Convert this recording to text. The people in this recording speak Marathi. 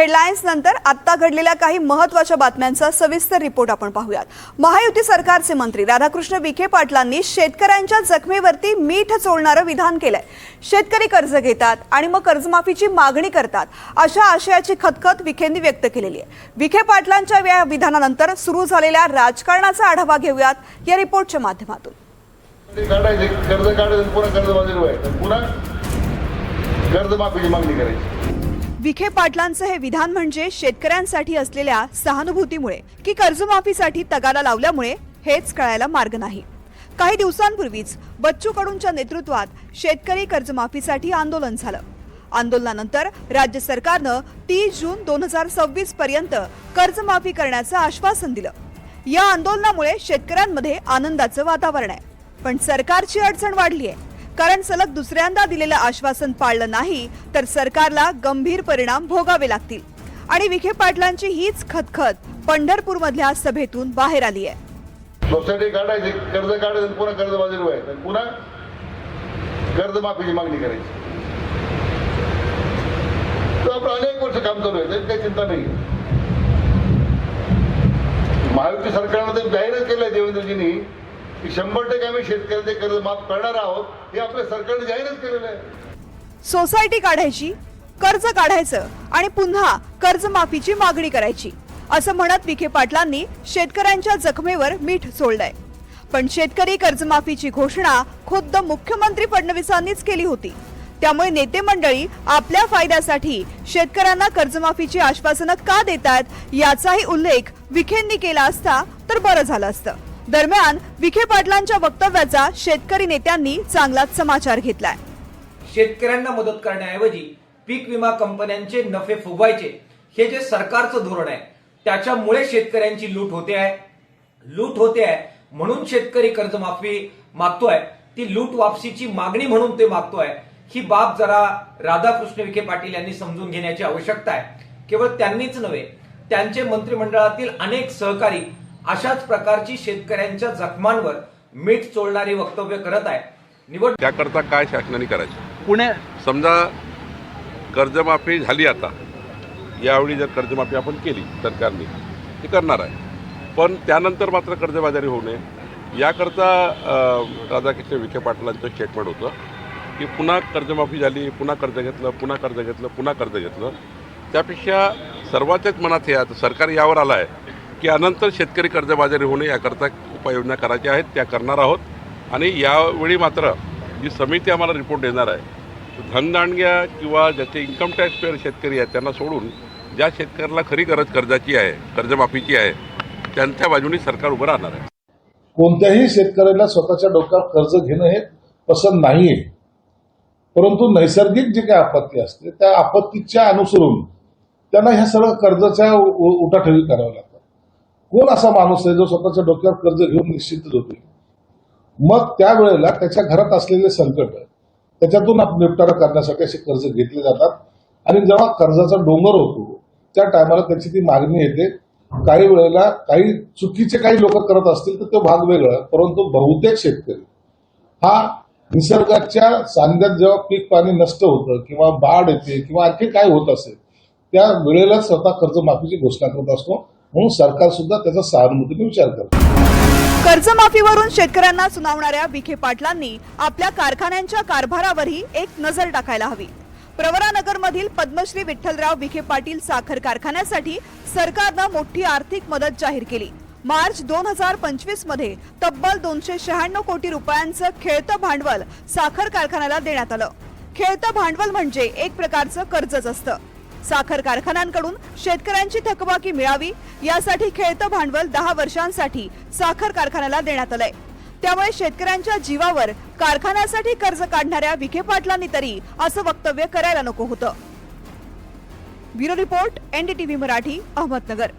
हेडलाईन्स नंतर आत्ता घडलेल्या काही महत्त्वाच्या बातम्यांचा सविस्तर रिपोर्ट आपण पाहूयात. महायुती सरकारचे मंत्री राधाकृष्ण विखे पाटलांनी शेतकऱ्यांच्या जखमेवरती मीठ चोळणारं विधान केलंय. शेतकरी कर्ज घेतात आणि मग कर्जमाफीची मागणी करतात अशा आशयाची खतखत विखेंनी व्यक्त केलेली आहे. विखे पाटलांच्या या विधानानंतर सुरू झालेल्या राजकारणाचा आढावा घेऊयात या रिपोर्टच्या माध्यमातून. काढायचे कर्ज काढायचं पुन्हा कर्ज पुन्हा कर्जमाफीची मागणी करायची. विखे पाटलांचं हे विधान म्हणजे शेतकऱ्यांसाठी असलेल्या सहानुभूतीमुळे की कर्जमाफीसाठी तगादा लावल्यामुळे हेच कळायला मार्ग नाही. काही दिवसांपूर्वीच बच्चू कडूंच्या नेतृत्वात शेतकरी कर्जमाफीसाठी आंदोलन झालं. आंदोलनानंतर राज्य सरकारनं तीस जून दोन हजार सव्वीस पर्यंत कर्जमाफी करण्याचं आश्वासन दिलं. या आंदोलनामुळे शेतकऱ्यांमध्ये आनंदाचं वातावरण आहे. पण सरकारची अडचण वाढली आहे कारण सलग दुसऱ्यांदा दिलेलं आश्वासन पाळलं नाही तर सरकारला गंभीर परिणाम भोगावे लागतील. आणि विखे पाटलांची हीच खतखत पंढरपूर मधल्या सभेतून बाहेर आली आहे. सोसायटी काढायची कर्ज काढायचं पुन्हा कर्ज बाजूला व्हायचं पुन्हा कर्जमाफीची मागणी करायची. आपलं अनेक वर्ष काम चालू आहे त्याची काही चिंता नाही. महायुती सरकार तर जाहीरच केलंय देवेंद्रजींनी की शंभर टक्के आम्ही शेतकऱ्यांचे कर्ज माफ करणार आहोत हे आपल्या सरकारने जाहीरच केलेलं आहे. सोसायटी काढायची कर्ज काढायचं आणि पुन्हा कर्जमाफीची मागणी करायची असं म्हणत विखे पाटलांनी शेतकऱ्यांच्या जखमेवर मीठ सोडलंय. पण शेतकरी कर्जमाफीची घोषणा खुद्द मुख्यमंत्री फडणवीसांनीच केली होती. त्यामुळे नेते मंडळी आपल्या फायद्यासाठी शेतकऱ्यांना कर्जमाफीची आश्वासनं का देतात याचाही उल्लेख विखेंनी केला असता तर बरं झालं असतं. दरम्यान विखे पाटलांच्या वक्तव्याचा शेतकरी नेत्यांनी चांगलाच समाचार घेतलाय. शेतकऱ्यांना मदत करण्याऐवजी पीक विमा कंपन्यांचे नफे फुगवायचे हे जे सरकारचं धोरण आहे त्याच्यामुळे शेतकऱ्यांची लूट होते आहे. लूट होते आहे म्हणून शेतकरी कर्जमाफी मागतोय. ती लूट वापसीची मागणी म्हणून ते मागतोय. ही बाब जरा राधाकृष्ण विखे पाटील यांनी समजून घेण्याची आवश्यकता आहे. केवळ त्यांनीच नव्हे त्यांचे मंत्रिमंडळातील अनेक सहकारी अशाच प्रकारची शेतकऱ्यांच्या जखमांवर मीठ चोळणारी वक्तव्य करत आहे. निवड त्याकरता काय शासनाने करायचं? पुणे समजा कर्जमाफी झाली आता. यावेळी जर कर्जमाफी आपण केली सरकारने ती करणार आहे. पण त्यानंतर मात्र कर्जबाजारी होऊ नये. याकरता राधाकृष्ण विखे पाटलांचं स्टेटमेंट होतं की पुन्हा कर्जमाफी झाली पुन्हा कर्ज घेतलं पुन्हा कर्ज घेतलं पुन्हा कर्ज घेतलं. त्यापेक्षा सर्वांच्याच मनात हे आता सरकार यावर आलं आहे. की अनंतर शेतकरी कर्जबाजारी होणे याकरता उपाययोजना करायच्या आहेत त्या करणार आहोत. आणि यावेळी मात्र जी समिती आम्हाला रिपोर्ट देणार आहे धनदांडग्या किंवा ज्याचे इन्कम टॅक्स पेअर शेतकरी आहेत त्यांना सोडून ज्या शेतकऱ्याला खरी गरज कर्जाची आहे कर्जमाफीची आहे त्यांच्या बाजूने सरकार उभं राहणार आहे. कोणत्याही शेतकऱ्याला स्वतःच्या डोक्यावर कर्ज घेणं हे पसंत नाही आहे परंतु नैसर्गिक जे काही आपत्ती असते त्या आपत्तीच्या अनुसरून त्यांना ह्या सगळं कर्जाच्या उठाठेवी कराव्या लागतात कोण असा माणूस आहे जो स्वतःच्या डोक्यावर कर्ज घेऊन निश्चित होतो मग त्यावेळेला त्याच्या घरात असलेले संकट त्याच्यातून आपण निपटारा करण्यासाठी असे कर्ज घेतले जातात. आणि जेव्हा कर्जाचा डोंगर होतो त्या टायमाला त्याची ती मागणी येते. काही वेळेला काही चुकीचे काही लोक करत असतील तर तो भाग वेगळा परंतु बहुतेक शेतकरी हा निसर्गाच्या सांध्यात जेव्हा पीक पाणी नष्ट होतं किंवा बाढ येते किंवा आणखी काय होत असेल त्या वेळेला स्वतः कर्जमाफीची घोषणा करत असतो. म्हणून सरकार सुद्धा त्याचा सहानुभूतीने विचार करतो. कर्जमाफीवरून शेतकऱ्यांना सुनावणाऱ्या विखे पाटलांनी आपल्या कारखान्यांच्या कारभारावरही एक नजर टाकायला हवी. प्रवरानगरमधील पद्मश्री विठ्ठलराव विखे पाटील साखर कारखान्यासाठी सरकारनं मोठी आर्थिक मदत जाहीर केली. मार्च दोन हजार पंचवीसमध्ये तब्बल दोनशे शहाण्णव कोटी रुपयांचं खेळतं भांडवल साखर कारखान्याला देण्यात आलं. खेळतं भांडवल म्हणजे एक प्रकारचं कर्जच असतं. साखर कारखान्यांकडून शेतकऱ्यांची थकबाकी मिळावी यासाठी खेळतं भांडवल दहा वर्षांसाठी साखर कारखान्याला देण्यात आलंय. त्यामुळे शेतकऱ्यांच्या जीवावर कारखान्यासाठी कर्ज काढणाऱ्या विखे पाटलांनी तरी असं वक्तव्य करायला नको होतं. Bureau report NDTV Marathi Ahmednagar.